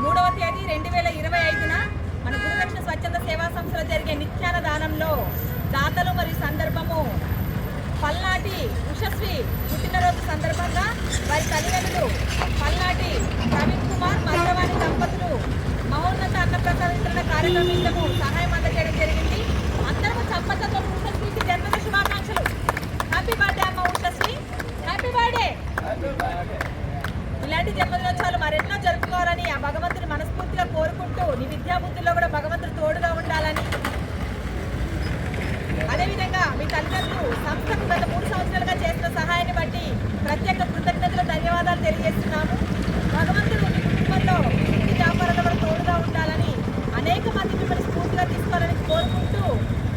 మూడవ తేదీ రెండు వేల ఇరవై ఐదున మన గురుదక్షిణ స్వచ్ఛంద సేవా సంస్థలో జరిగే నిత్యాన దానంలో దాతలు మరియు సందర్భము పల్నాటి ఉషశ్రీ పుట్టినరోజు సందర్భంగా వారి తల్లిదండ్రులు పల్నాటి ప్రవీణ్ కుమార్ మధురవాణి దంపతులు మహోన్నత అన్నప్రసాద వితరణ కార్యక్రమంలో సహాయం అందజేయడం జరిగింది. అందరము చప్పట్లతో ఉషశ్రీకి జన్మదిన శుభాకాంక్షలు. హ్యాపీ బర్త్డే అమ్మ ఉషశ్రీ హ్యాపీ బర్త్డే ఇలాంటి జన్మదినోత్సవాలు మరెన్నో జరుపుకోవాలని ఆ భగవంతుని మనస్ఫూర్తిగా కోరుకుంటూ నీ విద్యాబుద్ధుల్లో కూడా భగవంతుడు తోడుగా ఉండాలని. అదేవిధంగా మీ తల్లిదండ్రులు సంస్థకు గత మూడు సంవత్సరాలుగా చేసిన సహాయాన్ని బట్టి ప్రత్యేక కృతజ్ఞతలు ధన్యవాదాలు తెలియజేస్తున్నాము. భగవంతుడు మీ కుటుంబంలో ఇంటి వ్యాపారాలు కూడా తోడుగా ఉండాలని అనేక మంది మిమ్మల్ని స్ఫూర్తిగా తీసుకోవాలని కోరుకుంటూ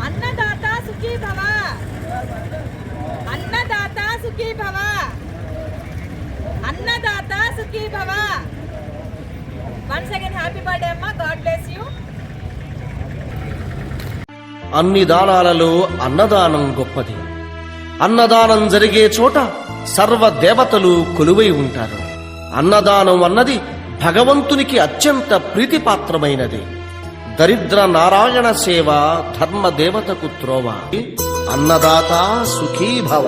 అన్నదాత సుఖీ భవ. అన్నదాత సుఖీ భవ. అన్నదాత సుఖీ భవ వన్స్ అగైన్ హ్యాపీ బర్త్డే అమ్మా. గాడ్ బ్లెస్ యూ అన్ని దానాలలో అన్నదానం గొప్పది. అన్నదానం జరిగే చోట సర్వ దేవతలు కొలువై ఉంటారు. అన్నదానం అన్నది భగవంతునికి అత్యంత ప్రీతిపాత్రమైనది. దరిద్ర నారాయణ సేవ ధర్మ దేవతకు త్రోవ. అన్నదాత సుఖీభవ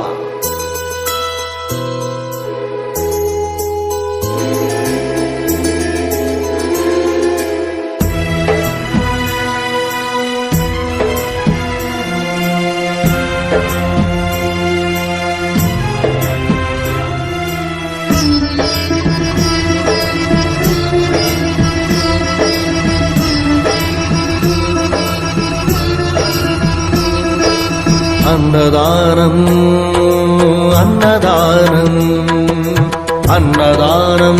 భవ అన్నదానం అన్నదానం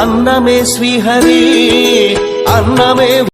అన్నమే శ్రీహరి అన్నమే